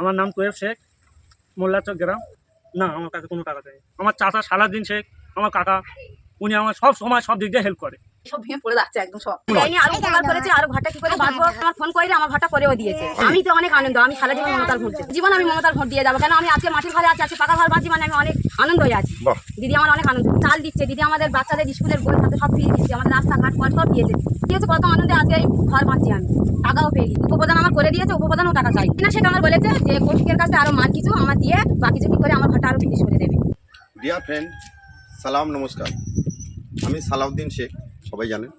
আমার নাম তোয়েব শেখ মোল্লাচক গ্রাম। না, আমার কাছে কোনো টাকা চাই আমার চাচা সারাদিন শেখ, আমার কাকা, উনি আমার সব সময় সব দিক দিয়ে হেল্প করে। সব ভেঙে পড়ে যাচ্ছে একদম সব। যাইনি আরও উপকার করেছে আরও ঘরটা কি করে বাঁধবো আমার ফোন করে আমার ঘরটা করেও দিয়েছে। আমি তো অনেক আনন্দ আমি সারা জীবন মমতার ভোট জীবন আমি মমতার ভোট দিয়ে যাব কেন? আমি আজকে মাটির ঘরে আছি আজকে পাকা ঘর বাঁধছি মানে আমি অনেক আনন্দ হয়ে আছি। দিদি আমার অনেক আনন্দ চাল দিচ্ছে দিদি আমাদের বাচ্চাদের স্কুলের বই খাতে সব ফ্রি দিচ্ছে আমাদের রাস্তাঘাট ঘর সব দিয়েছে। দিয়েছে কত আনন্দে আজকে এই ঘর বাঁধছি আমি টাকাও পেয়ে গেছি। উপপ্রধান আমার করে দিয়েছে উপপ্রধানও টাকা চাই। না সেটা আমার বলেছে যে কৌশিকের কাছে আরও মাল কিছু আমার দিয়ে বাকি কিছু করে আমার ঘরটা আরও ফিনিশ করে দেবে। ডিয়ার ফ্রেন্ড সালাম নমস্কার। আমি সালাউদ্দিন শেখ। সবাই জানেন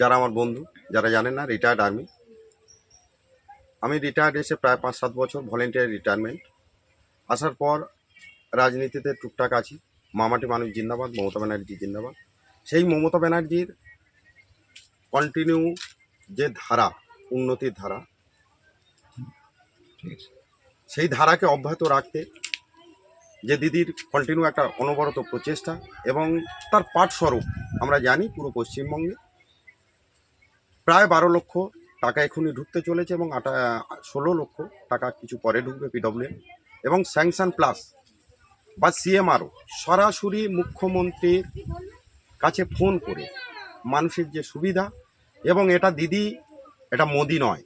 যারা আমার বন্ধু যারা জানেন না রিটায়ার্ড আর্মি আমি রিটায়ার্ড এসে প্রায় পাঁচ সাত বছর ভলেন্টিয়ার রিটায়ারমেন্ট আসার পর রাজনীতিতে টুকটাক আছি। মামাটি মানুষ জিন্দাবাদ মমতা ব্যানার্জি জিন্দাবাদ। সেই মমতা ব্যানার্জির কন্টিনিউ যে ধারা উন্নতির ধারা সেই ধারাকে অব্যাহত রাখতে যে দিদির কন্টিনিউ একটা অনবরত প্রচেষ্টা এবং তার পাঠস্বরূপ আমরা জানি পুরো পশ্চিমবঙ্গে। প্রায় বারো লক্ষ টাকা এখনই ঢুকতে চলেছে এবং আটা, ষোলো লক্ষ টাকা কিছু পরে ঢুকবে পিডব্লিউ এবং স্যাংশন প্লাস বা সিএমআরও সরাসরি মুখ্যমন্ত্রীর কাছে ফোন করে মানুষের যে সুবিধা এবং এটা দিদি, এটা মোদি নয়,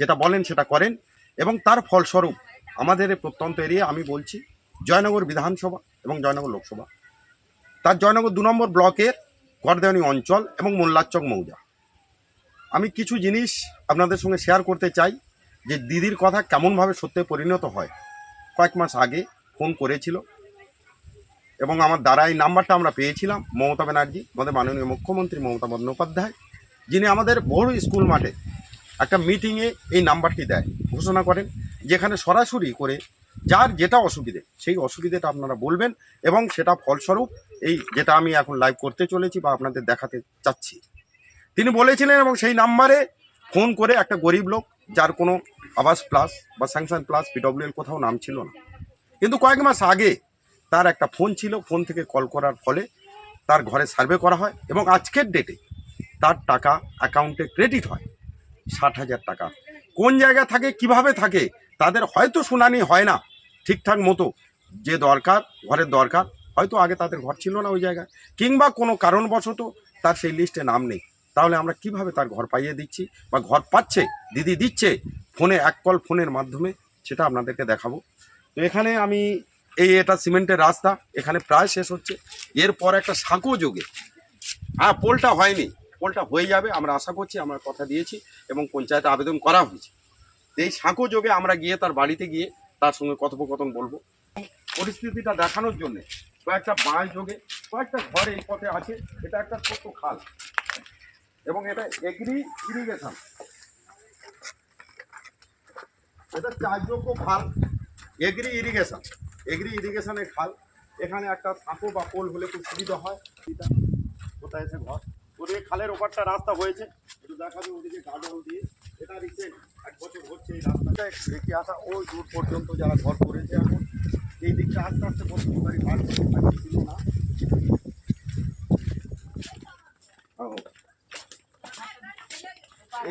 যেটা বলেন সেটা করেন এবং তার ফলস্বরূপ আমাদের প্রত্যন্ত এরিয়া আমি বলছি জয়নগর বিধানসভা এবং জয়নগর লোকসভা। তার জয়নগর দু নম্বর ব্লকের গড়দেওয়ানি অঞ্চল এবং মোল্লাচক মৌজা। আমি কিছু জিনিস আপনাদের সঙ্গে শেয়ার করতে চাই যে দিদির কথা কেমনভাবে সত্যে পরিণত হয়। কয়েক মাস আগে ফোন করেছিল এবং আমার দ্বারা এই নাম্বারটা আমরা পেয়েছিলাম মমতা ব্যানার্জি, আমাদের মাননীয় মুখ্যমন্ত্রী মমতা বন্দ্যোপাধ্যায়, যিনি আমাদের বড় স্কুল মাঠে একটা মিটিংয়ে এই নাম্বারটি দেয়, ঘোষণা করেন, যেখানে সরাসরি করে যার যেটা অসুবিধে, সেই অসুবিধেটা আপনারা বলবেন এবং সেটা ফলস্বরূপ এই যেটা আমি এখন লাইভ করতে চলেছি বা আপনাদের দেখাতে চাচ্ছি। তিনি বলেছিলেন এবং সেই নাম্বারে ফোন করে একটা গরিব লোক, যার কোনো আবাস প্লাস বা স্যাংশন প্লাস পিডব্লিউএল কোথাও নাম ছিল না। কিন্তু কয়েক মাস আগে তার একটা ফোন ছিল ফোন থেকে কল করার ফলে তার ঘরে সার্ভে করা হয় এবং আজকের ডেটে তার টাকা অ্যাকাউন্টে ক্রেডিট হয় ষাট হাজার টাকা। কোন জায়গায় থাকে, কীভাবে থাকে তাদের হয়তো শুনানি হয় না ঠিকঠাক মতো। যে দরকার, ঘরের দরকার, হয়তো আগে তাদের ঘর ছিল না ওই জায়গায়। কিংবা কোনো কারণবশত তার সেই লিস্টে নাম নেই। তাহলে আমরা কীভাবে তার ঘর পাইয়ে দিচ্ছি বা ঘর পাচ্ছে, দিদি দিচ্ছে, ফোনে এক কল ফোনের মাধ্যমে সেটা আপনাদেরকে দেখাবো। তো এখানে আমি এই এটা সিমেন্টের রাস্তা, এখানে প্রায় শেষ হচ্ছে। এরপর একটা সাঁকো যোগে। হ্যাঁ পোলটা হয়নি। পোলটা হয়ে যাবে, আমরা আশা করছি, আমরা কথা দিয়েছি এবং পঞ্চায়েতে আবেদন করা হয়েছে। এই সাঁকো যোগে আমরা গিয়ে তার বাড়িতে গিয়ে তার সঙ্গে কথোপকথন বলব। পরিস্থিতিটা দেখানোর জন্যে কয়েকটা বাঁশ যোগে, কয়েকটা ঘর এই পথে আছে, এটা একটা ছোট্ট খাল। এবং এটা এগ্রি ইরিগেশন এটা চারযোগ্য খাল এগ্রি ইরিগেশন এগ্রি ইরিগেশনের খাল, এখানে একটা সাঁকো বা পোল হলে খুব সুবিধা হয়। এটা কোথায় এসে ঘর? ওদিকে খালের ওপারটা রাস্তা হয়েছে। একটু দেখাবে ওদিকে গার্ডন দিয়ে। এটা রিসেন্ট হচ্ছে এই রাস্তাটা আসা ওই দূর পর্যন্ত যারা ঘর করেছে এখন এই দিকটা আস্তে আস্তে বসতবাড়ি ভাগ ছিল না।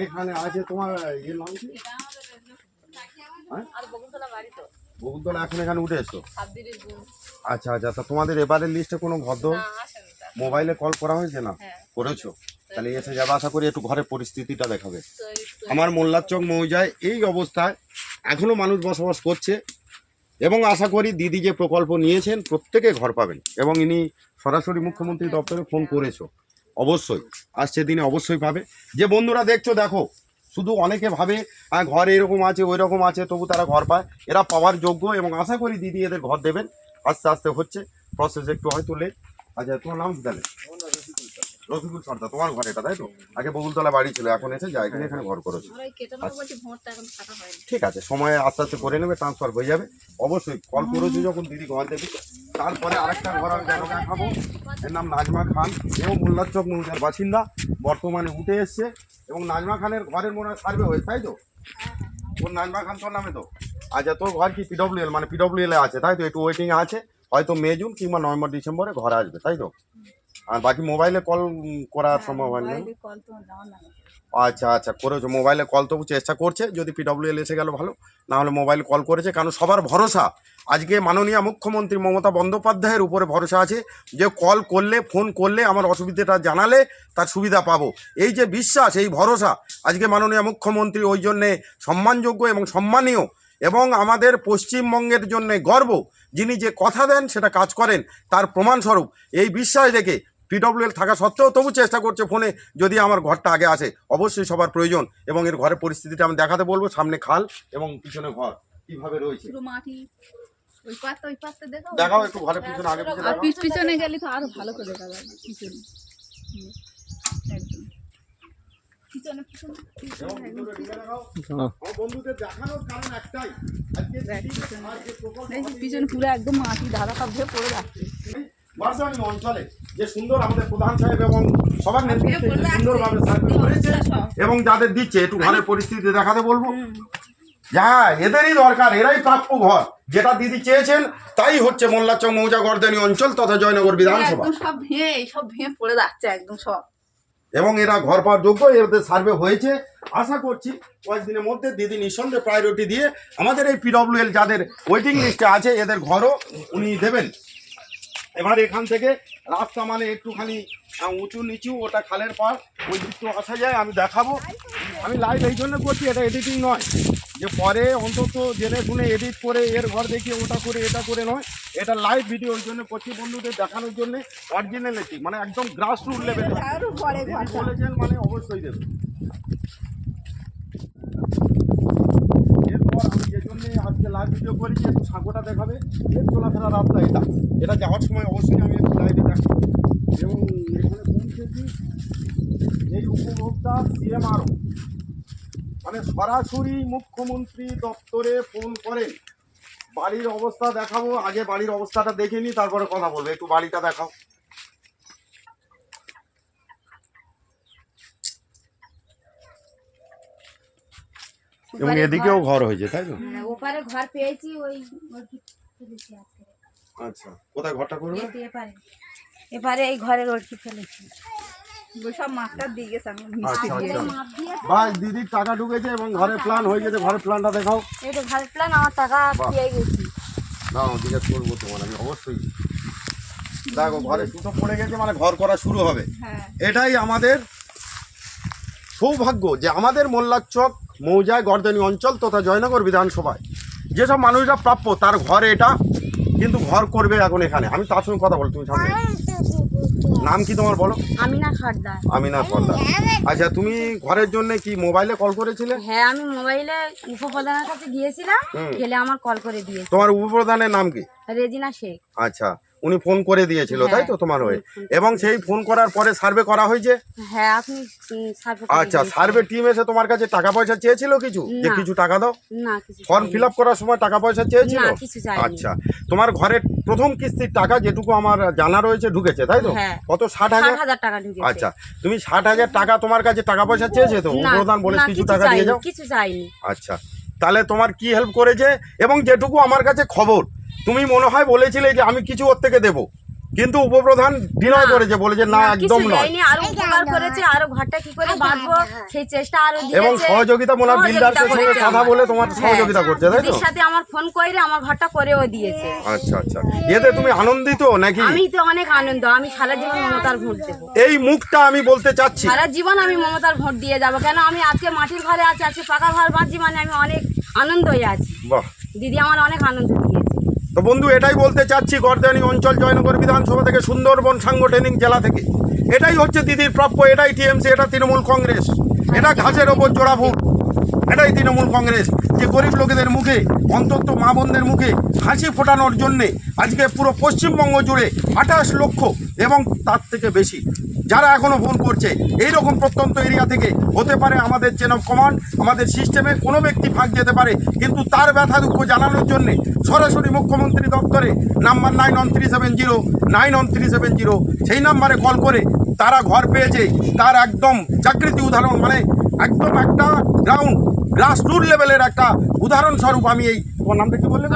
এখানে আছে তোমার ইয়ে নাম কি? হ্যাঁ? বকুলতলা এখন এখানে উঠে এসো আচ্ছা আচ্ছা তা তোমাদের এবারের লিস্টে কোনো ভদ্র মোবাইলে কল করা হয়েছে না? করেছ? তাহলে এসে যাবে। আশা করি একটু ঘরের পরিস্থিতিটা দেখাবে। আমার মোল্লাচক মৌজায় এই অবস্থায় এখনও মানুষ বসবাস করছে এবং আশা করি দিদি যে প্রকল্প নিয়েছেন প্রত্যেকে ঘর পাবেন এবং ইনি সরাসরি মুখ্যমন্ত্রী দপ্তরে ফোন করেছ। অবশ্যই। আসছে দিনে অবশ্যই পাবে। যে বন্ধুরা দেখছ দেখো শুধু অনেকে ভাবে হ্যাঁ ঘর এরকম আছে ওই রকম আছে তবু তারা ঘর পায়। এরা পাওয়ার যোগ্য এবং আশা করি দিদি এদের ঘর দেবেন। আস্তে আস্তে হচ্ছে। প্রসেস একটু হয়তো লেট আচ্ছা তোমার নাম রফিকুল সর্দার তোমার ঘর এটা তাই তো? আগে বকুলতলা বাড়ি ছিল এখন এসে জায়গা এখানে ঘর করেছ। ঠিক আছে সময়ে আস্তে আস্তে করে নেবে ট্রান্সফার হয়ে যাবে। অবশ্যই কল করেছ যখন দিদি ঘর দেবে তারপরে আরেকটা ঘর আমি যেন দেখাবো। এর নাম নাজমা খান। এও মোল্লাচক মৌজার বাসিন্দা বর্তমানে উঠে এসছে। এবং নাজমা খানের ঘরের মনে হয় সার্ভে হয়েছে তাই তো? তোর নাজমা খান তোর নামে তো? আচ্ছা তোর ঘর কি পিডব্লিউএল মানে পিডব্লিউএল এ আছে তাই তো? একটু ওয়েটিং আছে। হয়তো মে জুন কিংবা নভেম্বর ডিসেম্বরে ঘরে আসবে তাই তো? আর বাকি মোবাইলে কল করার সম্ভব হয় না? আচ্ছা আচ্ছা করেছ। মোবাইলে কল তবু চেষ্টা করছে যদি পিডব্লিউএল এসে গেল ভালো না হলে মোবাইল কল করেছে কারণ সবার ভরসা। আজকে মাননীয় মুখ্যমন্ত্রী মমতা বন্দ্যোপাধ্যায়ের উপরে ভরসা আছে যে কল করলে ফোন করলে আমার অসুবিধাটা জানালে তার সুবিধা পাবো। এই যে বিশ্বাস এই ভরসা আজকে মাননীয় মুখ্যমন্ত্রী ওই জন্যে সম্মানযোগ্য এবং সম্মানীয় এবং আমাদের পশ্চিমবঙ্গের জন্য গর্ব যিনি যে কথা দেন সেটা কাজ করেন তার প্রমাণস্বরূপ। এই বিশ্বাস দেখে পিডব্লিউএল থাকা সত্ত্বেও তবু চেষ্টা করছে ফোনে যদি আমার ঘরটা আগে আসে অবশ্যই সবার প্রয়োজন এবং এর ঘরের পরিস্থিতিটা আমি দেখাতে বলব সামনে খাল এবং পিছনে ঘর কীভাবে রয়েছে পুরো মাটি ওই পাত্তা ওই পাত্তা দেখাও দেখাও একটু ঘরের পিছনে আগে পিছনে গেলে তো আরও ভালো করে দেখা যাবে পিছনে পিছনে। হ্যাঁ। আমার বন্ধুদের দেখানোর কারণ একটাই আজকে দেখ, দিদি পিছনে। পুরো একদম মাটি ধারা সব ধরে পড়ে যাচ্ছে অঞ্চলে যে সুন্দর আমাদের প্রধান সাহেব এবং সবার নেতৃত্বে সুন্দরভাবে সার্ভে করেছে এবং যাদের দিচ্ছে একটু ঘরের পরিস্থিতি দেখাতে বলব। হ্যাঁ এদেরই দরকার এরাই প্রাপ্য ঘর। যেটা দিদি চেয়েছেন তাই হচ্ছে মোল্লাচক মৌজা গর্দানি অঞ্চল তথা জয়নগর বিধানসভা। সব ভেঙে সব ভেঙে পড়ে যাচ্ছে একদম সব। এবং এরা ঘর পাওয়ার যোগ্য এদের সার্ভে হয়েছে। আশা করছি কয়েকদিনের মধ্যে দিদি নিঃসন্দেহে প্রায়োরিটি দিয়ে আমাদের এই পিডব্লিউএল যাদের ওয়েটিং লিস্টে আছে এদের ঘরও উনি দেবেন। এবার এখান থেকে রাস্তা মানে একটুখানি উঁচু নিচু ওটা খালের পার ওই দিকটা আসা যায় আমি দেখাবো। আমি লাইভ এই জন্য করছি এটা এডিটিং নয়। যে পরে অন্তত জেনে শুনে এডিট করে এর ঘর দেখিয়ে ওটা করে এটা করে নয়। এটা লাইভ ভিডিও ওই জন্য করছি বন্ধুদের দেখানোর জন্য অরিজিনালিটি মানে একদম গ্রাস রুট লেভেল আরও বলেছেন মানে অবশ্যই দেবে এরপর আমি যে জন্য আজকে লাইভ ভিডিও করেছি একটু সাঁকোটা দেখাবে, এর চলাফেরা রাস্তা এটা। এটা যাওয়ার সময় অবশ্যই আমি একটু লাইভে দেখাবো। এবং এখানে পৌঁছেছি এই উপভোক্তা সিএমআরও। মানে সরাসরি মুখ্যমন্ত্রী দপ্তরে ফোন করেন বাড়ির অবস্থা দেখাবো, আগে বাড়ির অবস্থাটা দেখে নিই তারপরে কথা বলব। একটু বাড়িটা দেখাও। এবং এদিকেও ঘর- হয়েছে তাই তো? হ্যাঁ, ওপারে ঘর পেয়েছি ওই আচ্ছা কোথায় ঘরটা করবে এপারে। এপারে এই ঘরের ওরকি ফেলেছি সব মাছটা দিয়ে গেছে আমি আচ্ছা আচ্ছা। বাস টাকা ঢুকেছে এবং ঘরের প্ল্যান হয়ে গেছে ঘরের প্ল্যানটা দেখাও। এই তো ঘরের প্ল্যান আমার টাকা পেয়ে গেছি। না জিজ্ঞেস করব তোমার আমি অবশ্যই। দেখো ঘরে সুতো পড়ে গেছে মানে ঘর করা শুরু হবে। হ্যাঁ। এটাই আমাদের সৌভাগ্য যে আমাদের মোল্লাচক মৌজায় গর্দানি অঞ্চল তথা জয়নগর বিধানসভায়। যেসব মানুষরা প্রাপ্য তার ঘর এটা কিন্তু ঘর করবে এখন এখানে। আমি তার সঙ্গে কথা বল তুমি সামনে নাম কি তোমার বলো? আমিনা সর্দার। আমিনা সর্দার। আচ্ছা তুমি ঘরের জন্য কি মোবাইলে কল করেছিলে? হ্যাঁ আমি মোবাইলে উপপ্রধানের কাছে গিয়েছিলাম। গেলে আমার কল করে দিয়েছে। তোমার উপপ্রধানের নাম কি? রেজিনা শেখ। আচ্ছা। উনি ফোন করে দিয়েছিল তাই তো হ্যাঁ, তোমার হয়ে এবং সেই ফোন করার পরে সার্ভে করা হয়েছে? হ্যাঁ আপনি আচ্ছা সার্ভে টিম এসে তোমার কাছে টাকা পয়সা চেয়েছিল কিছু? যে কিছু টাকা দাও? ফর্ম ফিল আপ করার সময় টাকা পয়সা চেয়েছিল? আচ্ছা তোমার ঘরের প্রথম কিস্তির টাকা যেটুকু আমার জানা রয়েছে ঢুকেছে তাই তো হ্যাঁ। কত ষাট হাজার? টাকা আচ্ছা তুমি ষাট হাজার টাকা তোমার কাছে টাকা পয়সা চেয়েছে তো? প্রধান বলে কিছু টাকা দিয়ে যাও কিছু চাইনি। আচ্ছা তাহলে তোমার কি হেল্প করেছে? এবং যেটুকু আমার কাছে খবর তুমি মনে হয় বলেছিলে যে আমি কিছু ওর থেকে দেবো। কিন্তু উপপ্রধান ডিনয় করেছে বলেছে না না, একদম নয়। আরও উপকার করেছে আরও ঘরটা কি করে বাঁধবো সেই চেষ্টা আরও এবং সহযোগিতা মনে হয় সঙ্গে কথা আমার। বলে তোমার হ্যাঁ। সহযোগিতা করছে তাই তো? দিদির সাথে আমার ফোন করে আমার ঘরটা করেও দিয়েছে। আচ্ছা আচ্ছা। এতে তুমি আনন্দিত নাকি? আমি তো অনেক আনন্দ আমি সারা জীবন মমতার ভোট দেবো। এই মুখটা আমি বলতে চাচ্ছি। সারা জীবন আমি মমতার ভোট দিয়ে যাব কেন আমি আজকে মাটির ঘরে আছি আজকে পাকা ঘর বাঁধছি মানে আমি অনেক আনন্দ হয়ে আছি। বাহ। দিদি আমার অনেক আনন্দ দিয়েছে। তো বন্ধু, এটাই বলতে চাচ্ছি গর্দানি অঞ্চল জয়নগর বিধানসভা থেকে সুন্দরবন সাংগঠনিক জেলা থেকে। এটাই হচ্ছে দিদির প্রাপ্য, এটাই টিএমসি, এটা তৃণমূল কংগ্রেস। এটা ঘাসের ওপর জোড়া ভোট। এটাই তৃণমূল কংগ্রেস। যে গরিব লোকেদের মুখে, অন্তত মা বোনদের মুখে হাসি ফোটানোর জন্যে আজকে পুরো পশ্চিমবঙ্গ জুড়ে আঠাশ লক্ষ এবং তার থেকে বেশি যারা এখনও ফোন করছে এই রকম প্রত্যন্ত এরিয়া থেকে হতে পারে আমাদের চেন অফ কমান্ড আমাদের সিস্টেমে কোনো ব্যক্তি ফাঁক যেতে পারে, কিন্তু তার ব্যথা দুঃখ জানানোর জন্যে সরাসরি মুখ্যমন্ত্রী দপ্তরে number nine one three seven zero nine one three seven zero সেই নাম্বারে কল করে তারা ঘর পেয়েছে, তার একদম জাগৃতি উদাহরণ মানে একদম একটা গ্রাউন্ড গ্রাস রুট লেভেলের একটা উদাহরণস্বরূপ আমি এই তোমার নামটা কি বললে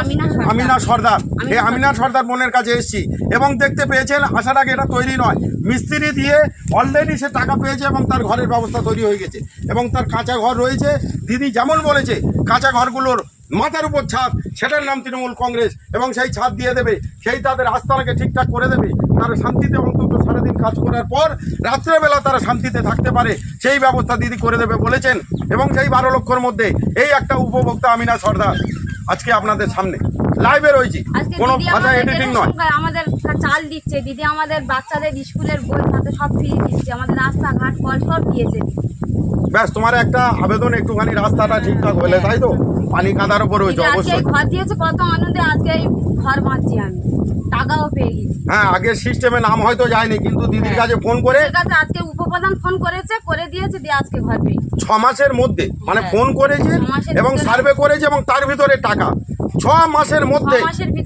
আমিনা সর্দার। এই আমিনা সর্দার। বোনের কাছে এসেছি। এবং দেখতে পেয়েছেন আসার আগে এটা তৈরি নয়। মিস্ত্রি দিয়ে অলরেডি সে টাকা পেয়েছে এবং তার ঘরের ব্যবস্থা তৈরি হয়ে গেছে। এবং তার কাঁচা ঘর রয়েছে। দিদি যেমন বলেছে কাঁচা ঘরগুলোর মাথার উপর ছাদ সেটার নাম তৃণমূল কংগ্রেস। এবং সেই ছাদ দিয়ে দেবে সেই তাদের আস্তানাকে ঠিকঠাক করে দেবে। তারা শান্তিতে অন্তত সারাদিন কাজ করার পর রাত্রেবেলা তারা শান্তিতে থাকতে পারে। সেই ব্যবস্থা দিদি করে দেবে বলেছেন। এবং সেই বারো লক্ষর মধ্যে এই একটা উপভোক্তা আমিনা সর্দার। আজকে আপনাদের সামনে। লাইভে রয়েছি। কোনো ভাষা আমাদের এডিটিং নয়। আমাদের চাল দিচ্ছে দিদি আমাদের বাচ্চাদের স্কুলের বই খাতা সব ফ্রি দিচ্ছে আমাদের রাস্তাঘাট কল সব দিয়েছে। ব্যাস তোমার একটা আবেদন একটুখানি রাস্তাটা ঠিকঠাক হলে তাই তো? পানি কাদার উপর আজকে অবশ্যই। ঘর দিয়েছে কত আনন্দে আজকে ঘর বাঁধছি আমি। টাকাও পেয়ে গেছি। হ্যাঁ আগের সিস্টেমে নাম হয়তো যায়নি কিন্তু দিদির কাছে ফোন করে কাছে আজকে উপপ্রধান ফোন করেছে করে দিয়েছে দিয়ে আজকে ঘর ছ মাসের মধ্যে মানে হ্যাঁ। ফোন করেছে এবং সার্ভে করেছে এবং তার ভিতরে টাকা। ছ মাসের মধ্যে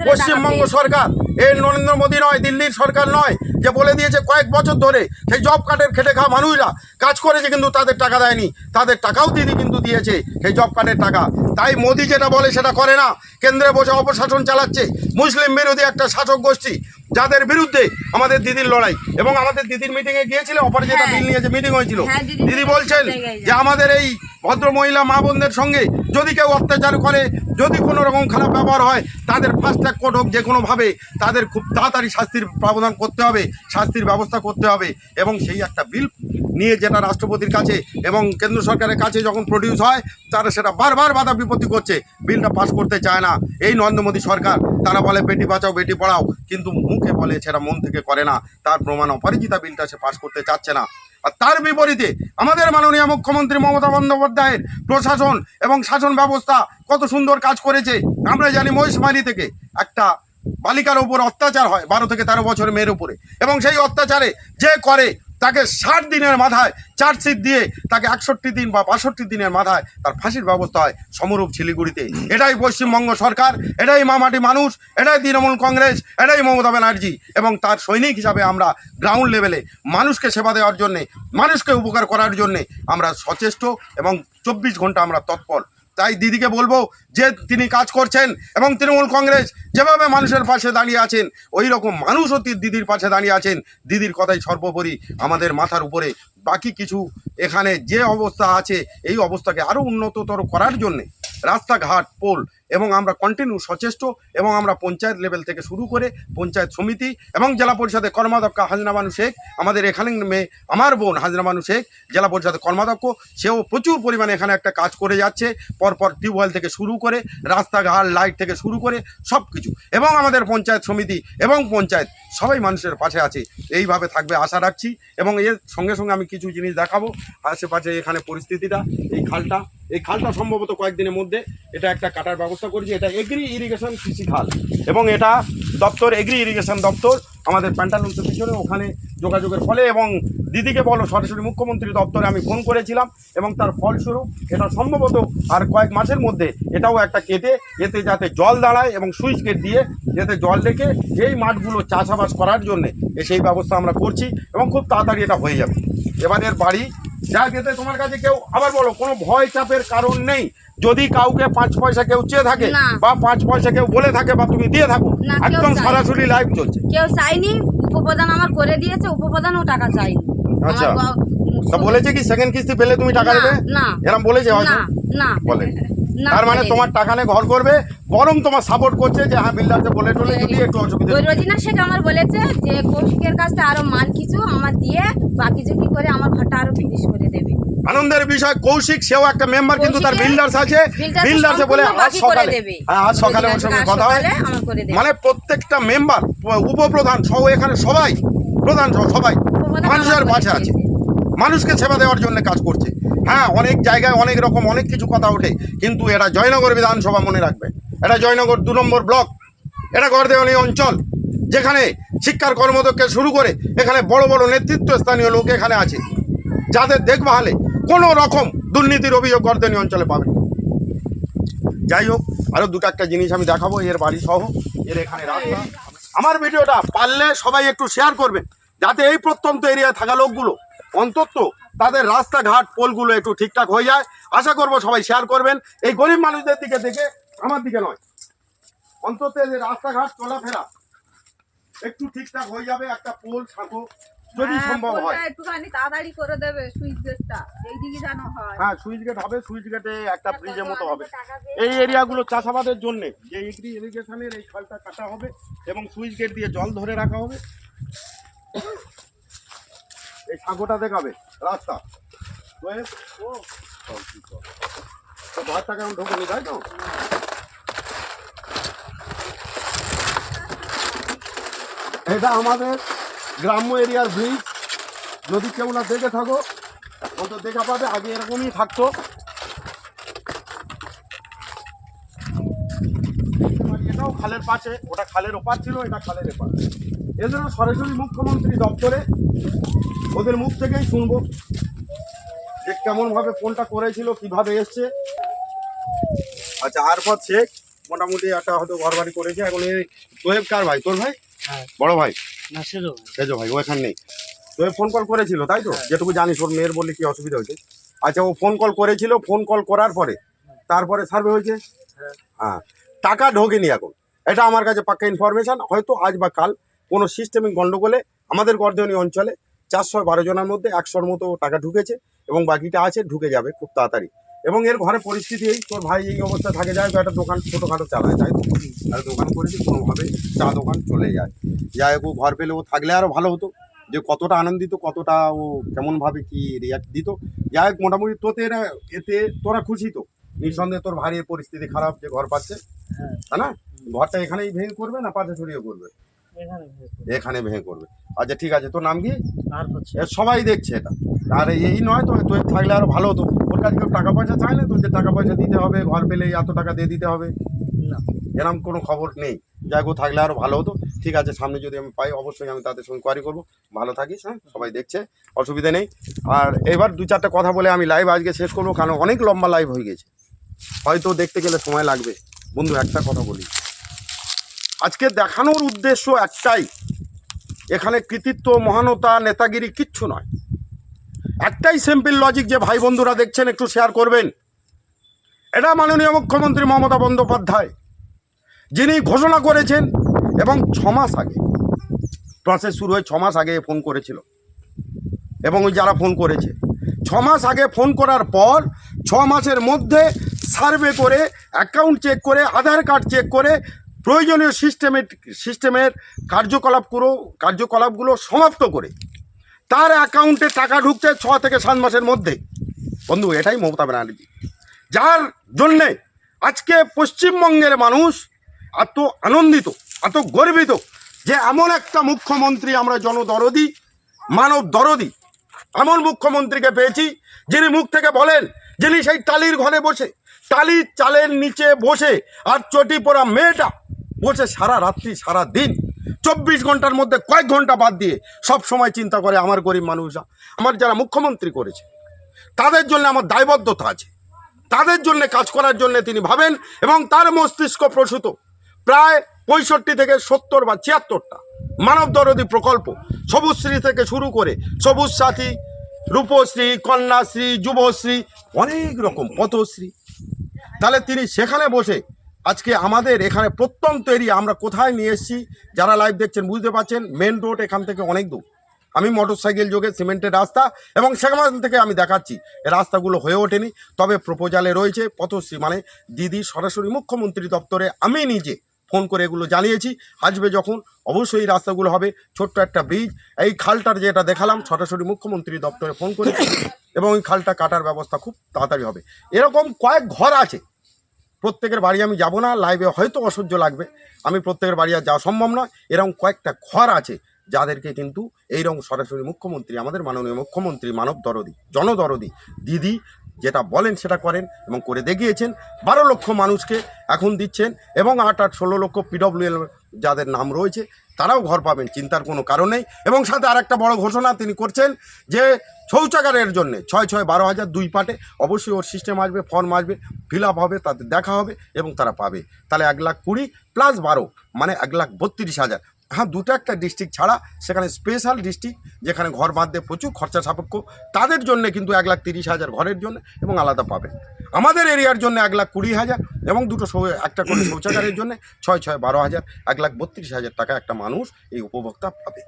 পশ্চিমবঙ্গ সরকার এই নরেন্দ্র মোদী নয়, দিল্লির সরকার নয়, যে বলে দিয়েছে কয়েক বছর ধরে সেই জব কার্ডের খেটে খাওয়া মানুষরা কাজ করেছে কিন্তু তাদের টাকা দেয়নি, তাদের টাকাও দিদি কিন্তু দিয়েছে সেই জব কার্ডের টাকা। তাই মোদী যেটা বলে সেটা করে না, কেন্দ্রে বসে অপশাসন চালাচ্ছে, মুসলিম বিরোধী একটা শাসক গোষ্ঠী যাদের বিরুদ্ধে আমাদের দিদির লড়াই এবং আমাদের দিদির মিটিংয়ে গিয়েছিল অপরাজিতা। বিল নিয়ে যে মিটিং হয়েছিল হ্যাঁ, দিদি দিদি বলছেন যে আমাদের এই ভদ্র মহিলা মা বোনদের সঙ্গে যদি কেউ অত্যাচার করে যদি কোনো রকম খারাপ ব্যবহার হয় তাদের ফার্স্ট ট্র্যাক কোর্ট হোক যে কোনোভাবে তাদের খুব তাড়াতাড়ি শাস্তির প্রাবধান করতে হবে শাস্তির ব্যবস্থা করতে হবে এবং সেই একটা বিল নিয়ে যেটা রাষ্ট্রপতির কাছে এবং কেন্দ্র সরকারের কাছে যখন প্রডিউস হয় তারা সেটা বারবার বাধা বিপত্তি করছে। বিলটা পাস করতে চায় না। এই নরেন্দ্র মোদী সরকার তারা বলে বেটি বাঁচাও বেটি পড়াও কিন্তু মুখে বলে সেটা মন থেকে করে না। তার প্রমাণ অপরাজিতা বিলটা সে পাশ করতে চাচ্ছে না। আর তার বিপরীতে আমাদের মাননীয় মুখ্যমন্ত্রী মমতা বন্দ্যোপাধ্যায়ের প্রশাসন এবং শাসন ব্যবস্থা কত সুন্দর কাজ করেছে, আমরা জানি মহিষমারি থেকে। একটা বালিকার উপর অত্যাচার হয় বারো থেকে তেরো বছর মেয়ের উপরে। এবং সেই অত্যাচারে যে করে তাকে ষাট দিনের মাথায় চার্জশিট দিয়ে তাকে একষট্টি দিন বা বাষট্টি দিনের মাথায় তার ফাঁসির ব্যবস্থা হয় সমরূপ শিলিগুড়িতে। এটাই পশ্চিমবঙ্গ সরকার, এটাই মামাটি মানুষ, এটাই তৃণমূল কংগ্রেস, এটাই মমতা ব্যানার্জি এবং তার সৈনিক হিসাবে আমরা গ্রাউন্ড লেভেলে মানুষকে সেবা দেওয়ার জন্যে, মানুষকে উপকার করার জন্যে আমরা সচেষ্ট এবং চব্বিশ ঘণ্টা আমরা তৎপর। তাই দিদিকে বলব যে তিনি কাজ করছেন এবং তৃণমূল কংগ্রেস যেভাবে মানুষের পাশে দাঁড়িয়ে আছেন, ওই রকম মানুষও দিদির পাশে দাঁড়িয়ে আছেন। দিদির কথাই সর্বোপরি আমাদের মাথার উপরে। বাকি কিছু এখানে যে অবস্থা আছে, এই অবস্থাকে আরও উন্নততর করার জন্যে রাস্তাঘাট, পোল এবং আমরা কন্টিনিউ সচেষ্ট এবং আমরা পঞ্চায়েত লেভেল থেকে শুরু করে পঞ্চায়েত সমিতি এবং জেলা পরিষদের কর্মাধ্যক্ষ হাজনা মানু শেখ, আমাদের এখানে মেয়ে আমার বোন হাজনা মানু শেখ, জেলা পরিষদের কর্মাধ্যক্ষ, সেও প্রচুর পরিমাণে এখানে একটা কাজ করে যাচ্ছে, পরপর টিউবওয়েল থেকে শুরু করে, রাস্তাঘাট লাইট থেকে শুরু করে সব কিছু এবং আমাদের পঞ্চায়েত সমিতি এবং পঞ্চায়েত সবাই মানুষের পাশে আছে, এইভাবে থাকবে আশা রাখছি। এবং এর সঙ্গে সঙ্গে আমি কিছু জিনিস দেখাবো, আশেপাশে এখানে পরিস্থিতিটা, এই খালটা এই খালটা সম্ভবত কয়েকদিনের মধ্যে এটা একটা কাটার ব্যবস্থা করেছি। এটা এগ্রি ইরিগেশন কৃষি খাল। এবং এটা দপ্তর এগ্রি ইরিগেশন দপ্তর আমাদের প্যান্টালুন্সের পিছনে ওখানে যোগাযোগের ফলে এবং দিদিকে বলো, সরাসরি মুখ্যমন্ত্রী দপ্তরে আমি ফোন করেছিলাম এবং তার ফলস্বরূপ এটা সম্ভবত আর কয়েক মাসের মধ্যে এটাও একটা কেটে এতে যাতে জল দাঁড়ায় এবং সুইচ গেট দিয়ে যাতে জল রেখে এই মাঠগুলো চাষাবাস করার জন্যে সেই ব্যবস্থা আমরা করছি এবং খুব তাড়াতাড়ি এটা হয়ে যাবে। এবারের বাড়ি যা যেতে তোমার কাছে কেউ আবার বলো কোনো ভয় চাপের কারণ নেই? যদি কাউকে পাঁচ পয়সা কেউ চেয়ে থাকে বা পাঁচ পয়সা কেউ বলে থাকে বা তুমি দিয়ে থাকো একদম সরাসরি লাইফ চলছে। কেউ চাইনি উপপ্রধান আমার করে দিয়েছে উপপ্রধানও টাকা চাইনি আচ্ছা। তা বলেছে কি সেকেন্ড কিস্তি পেলে তুমি টাকা না, দেবে? না। এরকম বলেছে না না। বলে। তার মানে তোমার টাকা নিয়ে ঘর করবে বরং তোমার সাপোর্ট করছে যে হ্যাঁ বিল্ডারকে বলে টলে যদি একটু অসুবিধা রোজিনা শেখ আমার বলেছে যে কৌশিকের কাছ আরও মাল কিছু আমার দিয়ে বাকি যদি করে আমার ঘরটা আরও ফিনিশ করে দেবে। আনন্দের বিষয় কৌশিক সেও একটা মেম্বার কিন্তু তার বিল্ডার্স আছে। বিল্ডার্সে বলে আজ সকালে হ্যাঁ আজ সকালে ওর সঙ্গে কথা হয়। মানে প্রত্যেকটা মেম্বার উপপ্রধান সহ এখানে সবাই প্রধান সহ সবাই মানুষের পাশে আছে। মানুষকে সেবা দেওয়ার জন্য কাজ করছে। হ্যাঁ অনেক জায়গায় অনেক রকম অনেক কিছু কথা ওঠে, কিন্তু এটা জয়নগর বিধানসভা মনে রাখবে। এটা জয়নগর দু নম্বর ব্লক, এটা গড়দেওয়ানি অঞ্চল, যেখানে শিক্ষার কর্মদক্ষে শুরু করে এখানে বড় বড় নেতৃত্ব স্থানীয় লোক এখানে আছে। যাদের দেখভালে কোনো রকম দুর্নীতির অভিযোগ গর্দনী অঞ্চলে পাবে যাই হোক আরও দুটো একটা জিনিস আমি দেখাবো, এর বাড়ি সহ, এর এখানে রাস্তা। আমার ভিডিওটা পারলে সবাই একটু শেয়ার করবে, যাতে এই প্রত্যন্ত এরিয়ায় থাকা লোকগুলো অন্তত তাদের রাস্তাঘাট পোলগুলো একটু ঠিকঠাক হয়ে যায়। আশা করব সবাই শেয়ার করবেন। এই গরিব মানুষদের দিকে দেখে আমার দিকে নয়। অন্তত এদের রাস্তাঘাট চলাফেরা একটু ঠিকঠাক হয়ে যাবে একটা পোল থাকো যদি হ্যাঁ, সম্ভব হয়। একটুখানি তাড়াতাড়ি করে দেবে সুইচ গেটটা। হয়। হ্যাঁ সুইচ গেট হবে সুইচ গেটে একটা ব্রিজের মতো হবে। এই এরিয়াগুলো চাষাবাদের জন্য যে এগ্রি ইরিগেশনের এই খালটা কাটা হবে এবং সুইচ গেট দিয়ে জল ধরে রাখা হবে। এই সাঁকোটা দেখাবে, রাস্তা। তো। তো ঘরটা কেমন ঢোকেনি, তাই তো? এটা আমাদের গ্রাম্য এরিয়ার ব্রিজ যদি কেউ না দেখে থাকো অন্তত দেখা পাবে, আগে এরকমই থাকতো। এটাও খালের পাশে, ওটা খালের ওপার ছিল, এটা খালের এপার। এজন্য সরাসরি মুখ্যমন্ত্রী দপ্তরে ওদের মুখ থেকেই শুনব যে কেমন ভাবে ফোনটা করেছিল কীভাবে এসছে। আচ্ছা আরফত শেখ মোটামুটি একটা হয়তো ঘর বাড়ি করেছে। এখন এই তোয়েব কার ভাই? তোর ভাই? হ্যাঁ। বড় ভাই? না সেজো ভাই ও এখানে নেই। তোয়েব ফোন কল করেছিল তাই তো? যেটুকু জানিস ওর মেয়ের বললে কি অসুবিধা হয়েছে? আচ্ছা ও ফোন কল করেছিল ফোন কল করার পরে? তারপরে সার্ভে হয়েছে? হ্যাঁ। হ্যাঁ। টাকা ঢোকেনি এখন। এটা আমার কাছে পাক্কা ইনফরমেশান। হয়তো আজ বা কাল কোনো সিস্টেমিক গন্ডগোলে আমাদের গর্ধনী অঞ্চলে চারশো বারো জনের মধ্যে একশোর মতো টাকা ঢুকেছে এবং বাকিটা আছে ঢুকে যাবে খুব তাড়াতাড়ি। এবং এর ঘরে পরিস্থিতি এই তোর ভাই এই অবস্থা থাকে যায় তো একটা দোকান ছোটোখাটো চালায় তাই তো? আর দোকান করেছে কোনোভাবে চা দোকান চলে যায়। যাই হোক ও ঘর পেলে ও থাকলে আরও ভালো হতো যে কতটা আনন্দিত কতটা ও কেমনভাবে কি রিয়াক্ট দিত। যাই হোক মোটামুটি তোদের এতে তোরা খুশি তো? নিঃসন্দেহে তোর ভারীর পরিস্থিতি খারাপ যে ঘর পাচ্ছে হ্যাঁ। না? ঘরটা এখানেই ভেঙে করবে না পাশে ছড়িয়ে করবে এখানে ভেঙে করবে আচ্ছা ঠিক আছে তোর নাম কি? আর সবাই দেখছে এটা। আর এই নয় তো তুই থাকলে আরও ভালো হতো। ওর কাছে কেউ টাকা পয়সা চায় না তো যে টাকা পয়সা দিতে হবে ঘর পেলে এত টাকা দিয়ে দিতে হবে। না। এরকম কোনো খবর নেই। যাই হোক থাকলে আরও ভালো হতো। ঠিক আছে সামনে যদি আমি পাই অবশ্যই আমি তাদের সঙ্গে কোয়ারি করব। ভালো থাকিস হ্যাঁ? সবাই দেখছে অসুবিধা নেই। আর এবার দু চারটে কথা বলে আমি লাইভ আজকে শেষ করব কারণ অনেক লম্বা লাইভ হয়ে গেছে। হয়তো দেখতে গেলে সময় লাগবে। বন্ধু একটা কথা বলি। আজকে দেখানোর উদ্দেশ্য একটাই। এখানে কৃতিত্ব, মহানতা, নেতাগিরি কিচ্ছু নয়। একটাই সিম্পল লজিক যে ভাই বন্ধুরা দেখছেন, একটু শেয়ার করবেন। এটা মাননীয় মুখ্যমন্ত্রী মমতা বন্দ্যোপাধ্যায়, যিনি ঘোষণা করেছেন এবং ছমাস আগে প্রসেস শুরু হয়ে ছমাস আগে ফোন করেছিল। এবং ওই যারা ফোন করেছে, ছ মাস আগে ফোন করার পর ছ মাসের মধ্যে সার্ভে করে অ্যাকাউন্ট চেক করে আধার কার্ড চেক করে প্রয়োজনীয় সিস্টেমের সিস্টেমের কার্যকলাপগুলো কার্যকলাপগুলো সমাপ্ত করে। তার অ্যাকাউন্টে টাকা ঢুকছে ছ থেকে সাত মাসের মধ্যে। বন্ধু, এটাই মমতা ব্যানার্জি। যার জন্যে আজকে পশ্চিমবঙ্গের মানুষ এত আনন্দিত, এত গর্বিত যে এমন একটা মুখ্যমন্ত্রী আমরা জনদরদি, মানব দরদি, এমন মুখ্যমন্ত্রীকে পেয়েছি যিনি মুখ থেকে বলেন, যিনি সেই টালির ঘরে বসে টালির চালের নিচে বসে আর চটি পরা মেয়েটা বসে সারা রাত্রি, সারা দিন, চব্বিশ ঘণ্টার মধ্যে কয়েক ঘণ্টা বাদ দিয়ে সব সময় চিন্তা করে আমার গরিব মানুষরা। আমার যারা মুখ্যমন্ত্রী করেছে, তাদের জন্য আমার দায়বদ্ধতা আছে। তাদের জন্য কাজ করার জন্য তিনি ভাবেন এবং তার মস্তিষ্ক প্রসূত। প্রায় পঁয়ষট্টি থেকে সত্তর বা ছিয়াত্তরটা মানব দরদি প্রকল্প সবুজশ্রী থেকে শুরু করে সবুজ সাথী, রূপশ্রী, কন্যাশ্রী, যুবশ্রী, অনেক রকম পথশ্রী তাহলে তিনি সেখানে বসে আজকে আমাদের এখানে প্রত্যন্ত এরিয়া আমরা কোথায় নিয়ে এসেছি, যারা লাইভ দেখছেন বুঝতে পারছেন মেন রোড এখান থেকে অনেক দূর। আমি মোটর সাইকেল যোগে সিমেন্টের রাস্তা এবং সেখান থেকে আমি দেখাচ্ছি। রাস্তাগুলো হয়ে ওঠেনি, তবে প্রপোজালে রয়েছে পথশ্রী মানে দিদি সরাসরি মুখ্যমন্ত্রী দপ্তরে আমি নিজে ফোন করে এগুলো জানিয়েছি। আসবে যখন, অবশ্যই রাস্তাগুলো হবে, ছোট্ট একটা ব্রিজ এই খালটার যেটা দেখালাম, সরাসরি মুখ্যমন্ত্রী দপ্তরে ফোন করে, এবং এই খালটা কাটার ব্যবস্থা খুব তাড়াতাড়ি হবে। এরকম কয়েক ঘর আছে প্রত্যেকের বাড়ি আমি যাব না লাইভে হয়তো অসহ্য লাগবে। আমি প্রত্যেকের বাড়ি আর যাওয়া সম্ভব নয়। এরকম কয়েকটা ঘর আছে, যাদেরকে কিন্তু এইরকম সরাসরি মুখ্যমন্ত্রী, আমাদের মাননীয় মুখ্যমন্ত্রী মানব দরদি জনদরদি দিদি যেটা বলেন সেটা করেন এবং করে দেখিয়েছেন। বারো লক্ষ মানুষকে এখন দিচ্ছেন এবং আট আট ষোলো লক্ষ পিডব্লিউএল যাদের নাম রয়েছে, তারাও ঘর পাবেন, চিন্তার কোনো কারণ নেই। এবং সাথে আর একটা বড় ঘোষণা তিনি করছেন যে শৌচাগারের জন্যে, ছয় ছয় বারো হাজার দুই পাটে অবশ্যই ওর সিস্টেম আসবে ফর্ম আসবে ফিল আপ হবে তাদের দেখা হবে এবং তারা পাবে। তাহলে এক লাখ কুড়ি প্লাস বারো মানে এক লাখ বত্রিশ হাজার। হ্যাঁ দুটো একটা ডিস্ট্রিক্ট ছাড়া সেখানে স্পেশাল ডিস্ট্রিক্ট যেখানে ঘর বাঁধতে প্রচুর খরচা সাপেক্ষ। তাদের জন্য কিন্তু এক লাখ তিরিশ হাজার ঘরের জন্য এবং আলাদা পাবে। আমাদের এরিয়ার জন্য এক লাখ কুড়ি হাজার এবং দুটো একটা করে শৌচাগারের জন্য ছয় ছয় বারো হাজার, এক লাখ বত্রিশ হাজার টাকা একটা মানুষ এই উপভোক্তা পাবে।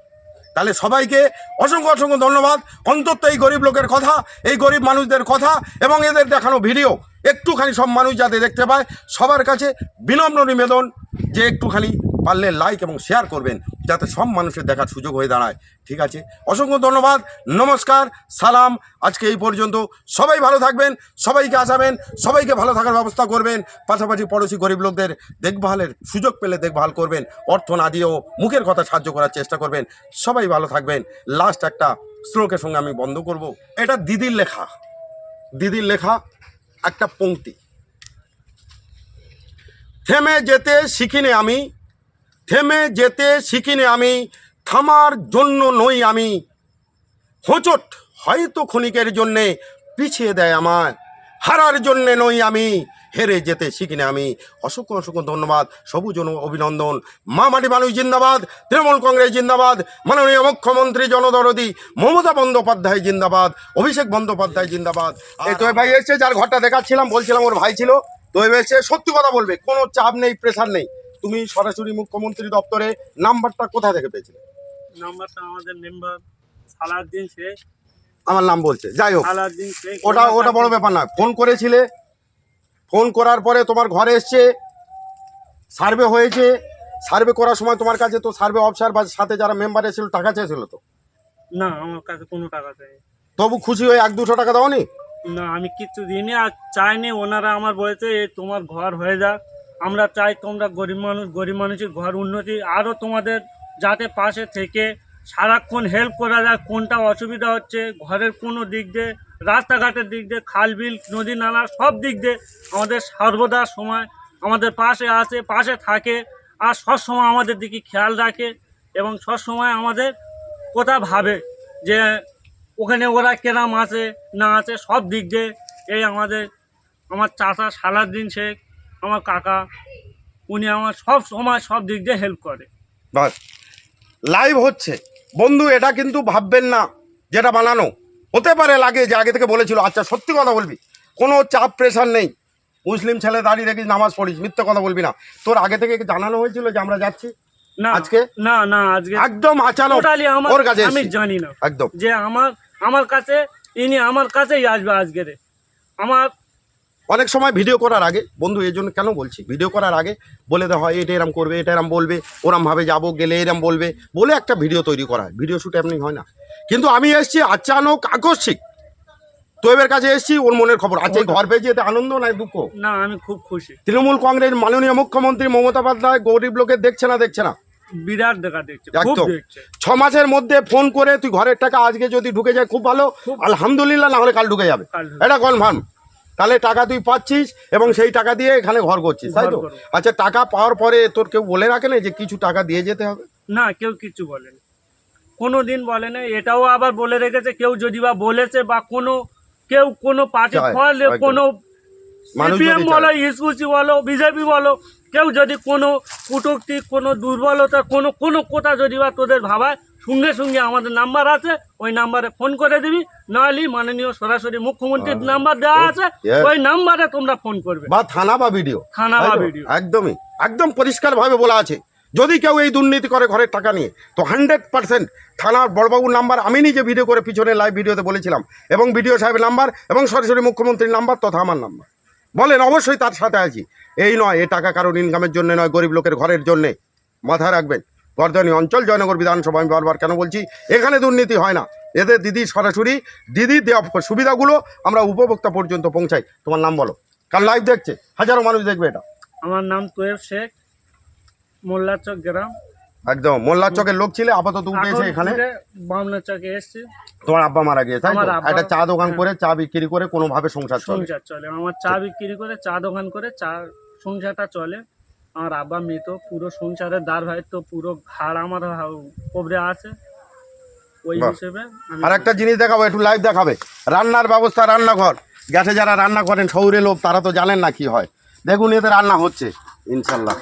তাহলে সবাইকে অসংখ্য অসংখ্য ধন্যবাদ। অন্তত এই গরিব লোকের কথা, এই গরিব মানুষদের কথা এবং এদের দেখানো ভিডিও, একটুখানি সব মানুষ যাতে দেখতে পায়, সবার কাছে বিনম্র নিবেদন যে একটুখানি পারলে লাইক এবং শেয়ার করবেন, যাতে সব মানুষের দেখার সুযোগ হয়ে দাঁড়ায়। ঠিক আছে? অসংখ্য ধন্যবাদ, নমস্কার, সালাম। আজকে এই পর্যন্ত সবাই ভালো থাকবেন, সবাইকে আসাবেন, সবাইকে ভালো থাকার ব্যবস্থা করবেন, পাশাপাশি পড়োশি গরিব লোকদের দেখভালের সুযোগ পেলে দেখভাল করবেন, অর্থ না দিয়েও মুখের কথা সাহায্য করার চেষ্টা করবেন। সবাই ভালো থাকবেন। লাস্ট একটা শ্লোকের সঙ্গে আমি বন্ধ করব। এটা দিদির লেখা। দিদির লেখা, একটা পংক্তি থেমে যেতে শিখিনি আমি থেমে যেতে শিখিনি আমি, থামার জন্য নই আমি। হোঁচট হয়তো ক্ষণিকের জন্যে পিছিয়ে দেয় আমার হারার জন্যে নই আমি, হেরে যেতে শিখিনি আমি। অসংখ্য অসংখ্য ধন্যবাদ, সবুজ অভিনন্দন। মা মাটি মানুষ জিন্দাবাদ, তৃণমূল কংগ্রেস জিন্দাবাদ, মাননীয় মুখ্যমন্ত্রী জনদরদি, মমতা বন্দ্যোপাধ্যায় জিন্দাবাদ, অভিষেক বন্দ্যোপাধ্যায় জিন্দাবাদ। এই তো ভাই এসছে, যার ঘরটা দেখাচ্ছিলাম, বলছিলাম ওর ভাই ছিল। তো এসে সত্যি কথা বলবে, কোনো চাপ নেই প্রেশার নেই। তুমি সরাসরি মুখ্যমন্ত্রী দপ্তরে নাম্বারটা কোথা থেকে পেয়েছিলে? নাম্বারটা আমাদের মেম্বার সালাউদ্দিন শেখ। আমার নাম বলছে যাই হোক। সালাউদ্দিন শেখ ওটা ওটা বড় ব্যাপার না ফোন করেছিলে। ফোন করার পরে তোমার ঘরে এসছে সার্ভে হয়েছে। সার্ভে করার সময় তোমার কাছে তো সার্ভে অফিসার বা সাথে যারা মেম্বার এসেছিল টাকা চেয়েছিল তো? না আমার কাছে কোনো টাকা চাই তবু খুশি হয়ে এক দুশো টাকা দাওনি? না আমি কিচ্ছু দিইনি আর চাইনি। ওনারা আমার বলেছে "এ, তোমার ঘর হয়ে যাক। আমরা চাই তোমরা গরিব মানুষ, গরিব মানুষের ঘর উন্নতি আরও তোমাদের যাতে পাশে থেকে সারাক্ষণ হেল্প করা যায়, কোনটা অসুবিধা হচ্ছে, ঘরের কোনো দিক দিয়ে, রাস্তাঘাটের দিক দিয়ে, খাল, বিল, নদী, নালা, সব দিক দিয়ে আমাদের সর্বদা সময় আমাদের পাশে আসে পাশে থাকে আর সবসময় আমাদের দিকে খেয়াল রাখে এবং সবসময় আমাদের কথা ভাবে যে ওখানে ওরা কেরাম আছে, না আছে, সব দিক দিয়ে এই আমাদের, আমার চাচা সালাদ্দিন শেখ আমার কাকা উনি আমার সব সময় সব দিক দিয়ে হেল্প করে। বাস লাইভ হচ্ছে। বন্ধু এটা কিন্তু ভাববেন না যেটা বানানো। হতে পারে লাগে যে আগে থেকে বলেছিল। আচ্ছা সত্যি কথা বলবি। কোনো চাপ প্রেশার নেই। মুসলিম ছেলে দাঁড়িয়ে রেখেছিস নামাজ পড়িস। মিথ্যে কথা বলবি না। তোর আগে থেকে জানানো হয়েছিল যে আমরা যাচ্ছি? না আজকে? না না আজকে একদম আমার ওর কাছে আমি জানি না। একদম। যে আমার আমার কাছে ইনি আমার কাছেই আসবে আজকের আমার অনেক সময় ভিডিও করার আগে বন্ধু এই জন্য কেন বলছি? ভিডিও করার আগে বলে দেওয়া হয় এটা এরম করবে এটা এরম বলবে ওরমভাবে যাব গেলে এরম বলবে বলে একটা ভিডিও তৈরি করা হয়। ভিডিও শ্যুট এমনি হয় না। কিন্তু আমি এসেছি আচানক আকস্মিক। তোয়েবের কাছে এসেছি ওর মনের খবর। আচ্ছা এই ঘর পেয়েছি এতে আনন্দ নাই দুঃখ? না আমি খুব খুশি। তৃণমূল কংগ্রেস মাননীয় মুখ্যমন্ত্রী মমতা বন্দ্যোপাধ্যায় গরিব লোকের দেখছে না দেখছে না? বিরাট দেখা দেখছে একদম। ছ মাসের মধ্যে ফোন করে তুই ঘরের টাকা আজকে যদি ঢুকে যায় খুব ভালো। আলহামদুলিল্লাহ না হলে কাল ঢুকে যাবে। এটা কনফার্ম তাহলে টাকা তুই পাচ্ছিস এবং সেই টাকা দিয়ে এখানে ঘর করছিস তাই তো? আচ্ছা টাকা পাওয়ার পরে তোর কেউ বলে রাখে না যে কিছু টাকা দিয়ে যেতে হবে? না কেউ কিছু বলেনি কোনো দিন বলে না এটাও আবার বলে রেখেছে কেউ যদি বা বলেছে বা কোনো কেউ কোনো পার্টি ফল কোনো সিপিএম বলো ইসকুচি বলো বিজেপি বলো কেউ যদি কোনো কুটুক্তি কোনো দুর্বলতা কোনো কোনো কথা যদি বা তোদের ভাবায় সঙ্গে সঙ্গে আমাদের নাম্বার আছে ওই নাম্বারে ফোন করে দিবি। নাহলে মাননীয় সরাসরি মুখ্যমন্ত্রীর নাম্বার দেওয়া আছে ওই নাম্বারে তোমরা ফোন করবে। বা থানা বা ভিডিও থানা বা ভিডিও একদমই একদম পরিষ্কারভাবে বলা আছে। যদি কেউ এই দুর্নীতি করে ঘরের টাকা নিয়ে তো হান্ড্রেড পার্সেন্ট থানার বড়বাবুর নাম্বার আমি নিজে ভিডিও করে পিছনে লাইভ ভিডিওতে বলেছিলাম এবং ভিডিও সাহেবের নাম্বার এবং সরাসরি মুখ্যমন্ত্রীর নাম্বার তথা আমার নাম্বার। বলেন অবশ্যই তার সাথে আছি। এই নয় এ টাকা কারণ ইনকামের জন্য নয় গরিব লোকের ঘরের জন্যে। মাথায় রাখবেন। বর্ধনী অঞ্চল জয়নগর বিধানসভা আমি বারবার কেন বলছি এখানে দুর্নীতি হয় না। এদের দিদি সরাসরি দিদি দেওয়া সুবিধাগুলো আমরা উপভোক্তা পর্যন্ত পৌঁছাই। তোমার নাম বলো। কারণ লাইভ দেখছে? হাজারো মানুষ দেখবে এটা। আমার নাম তোয়েব শেখ মোল্লাচক গ্রাম। একদম মোল্লার চকের লোক ছিলে আপাতত উঠে এসে এখানে বামনা চকে এসছি। তোমার আব্বা মারা গিয়েছে তাই একটা চা দোকান হ্যাঁ। করে চা বিক্রি করে কোনোভাবে সংসার চলে। সংসার চলে আমার চা বিক্রি করে চা দোকান করে চা সংসারটা চলে। আমার আব্বা মৃত পুরো সংসারের দার ভাই তো পুরো ঘাড় আমার কবরে আছে। ওই হিসেবে আর একটা জিনিস দেখাবো একটু লাইভ দেখাবে। রান্নার ব্যবস্থা রান্নাঘর। গ্যাসে যারা রান্না করেন শহুরে লোক তারা তো জানেন না কি হয়। দেখুন এতে রান্না হচ্ছে ইনশাল্লাহ।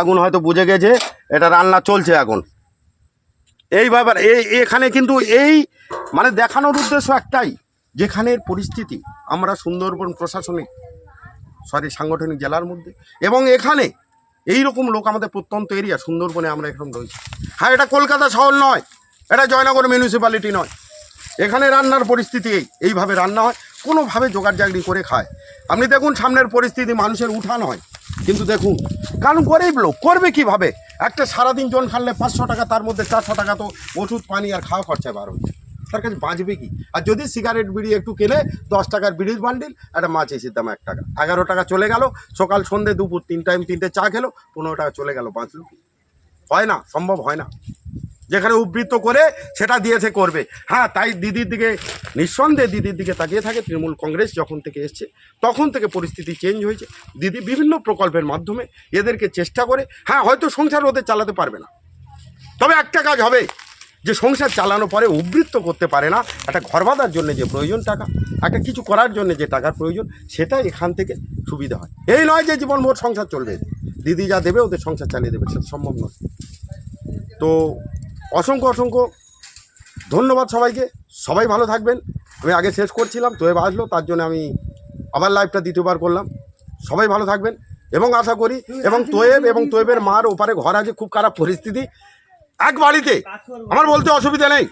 আগুন হয়তো বুঝে গেছে এটা রান্না চলছে এখন। এই ব্যাপার এই এখানে কিন্তু এই মানে দেখানোর উদ্দেশ্য একটাই যেখানের পরিস্থিতি আমরা সুন্দরবন প্রশাসনিক সরি সাংগঠনিক জেলার মধ্যে এবং এখানে এই রকম লোক আমাদের প্রত্যন্ত এরিয়া, সুন্দরবনে আমরা এরকম রয়েছি। হ্যাঁ এটা কলকাতা শহর নয়, এটা জয়নগর মিউনিসিপ্যালিটি নয়। এখানে রান্নার পরিস্থিতি এই, এইভাবে রান্না হয়, কোনোভাবে জোগাড় জাগড়ি করে খায়। আপনি দেখুন, সামনের পরিস্থিতি, মানুষের উঠান হয় কিন্তু দেখুন, কারণ গরিব লোক, করবে কীভাবে? একটা সারাদিন জন খানলে পাঁচশো টাকা, তার মধ্যে চারশো টাকা তো ওষুধ, পানি আর খাওয়া খরচা বার হচ্ছে তার কাছে বাঁচবে কি? আর যদি সিগারেট বিড়ি একটু কেনে, দশ টাকার বিড়ির বান্ডিল একটা মাছ এসির দাম এক টাকা। এগারো টাকা চলে গেল, সকাল সন্ধে দুপুর তিন টাইম তিনটে চা খেলো, পনেরো টাকা চলে গেল, বাঁচলো কি? হয় না, সম্ভব হয় না। যেখানে উবৃত্ত করে, সেটা দিয়েছে, করবে। হ্যাঁ তাই দিদির দিকে, নিঃসন্দেহে দিদির দিকে তাকিয়ে থাকে তৃণমূল কংগ্রেস যখন থেকে এসছে, তখন থেকে পরিস্থিতি চেঞ্জ হয়েছে। দিদি বিভিন্ন প্রকল্পের মাধ্যমে এদেরকে চেষ্টা করে হ্যাঁ হয়তো সংসার ওদের চালাতে পারবে না। তবে একটা কাজ হবে যে সংসার চালানো পরে উবৃত্ত করতে পারে না, একটা ঘর বাঁধার জন্য যে প্রয়োজন টাকা, একটা কিছু করার জন্য যে টাকার প্রয়োজন, সেটা এখান থেকে সুবিধা হয়। এই নয় যে জীবনভর সংসার চলবে। দিদি যা দেবে, ওদের সংসার চালিয়ে দেবে, সেটা সম্ভব নয়। তো অসংখ্য অসংখ্য ধন্যবাদ সবাইকে। সবাই ভালো থাকবেন। আমি আগে শেষ করছিলাম তোয়েব আসলো তার জন্য আমি আবার লাইভটা দ্বিতীয়বার করলাম। সবাই ভালো থাকবেন এবং আশা করি, এবং তোয়েব এবং তোয়েবের মার ওপারে ঘর আছে, খুব খারাপ পরিস্থিতি। এক বাড়িতে। আমার বলতে অসুবিধা নেই।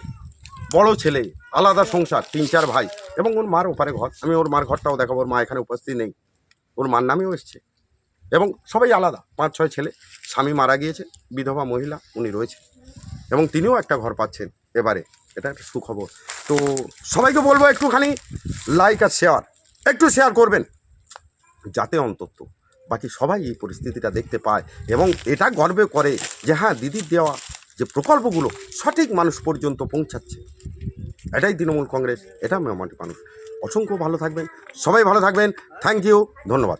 বড় ছেলে, আলাদা সংসার, তিন চার ভাই এবং ওর মার ওপারে ঘর। আমি ওর মার ঘরটাও দেখাবো, ওর মা এখানে উপস্থিত নেই। ওর মার নামেও এসছে। এবং সবাই আলাদা, পাঁচ, ছয় ছেলে। স্বামী মারা গিয়েছে, বিধবা মহিলা, উনি রয়েছে এবং তিনিও একটা ঘর পাচ্ছেন এবারে। এটা একটা সুখবর। তো সবাইকে বলব একটুখানি লাইক আর শেয়ার একটু শেয়ার করবেন, যাতে অন্তত বাকি সবাই এই পরিস্থিতিটা দেখতে পায় এবং এটা গর্বে করে যে হ্যাঁ দিদির দেওয়া যে প্রকল্পগুলো সঠিক মানুষ পর্যন্ত পৌঁছাচ্ছে। এটাই তৃণমূল কংগ্রেস, এটা মেমাটি মানুষ। অসংখ্য ভালো থাকবেন, সবাই ভালো থাকবেন। থ্যাংক ইউ ধন্যবাদ।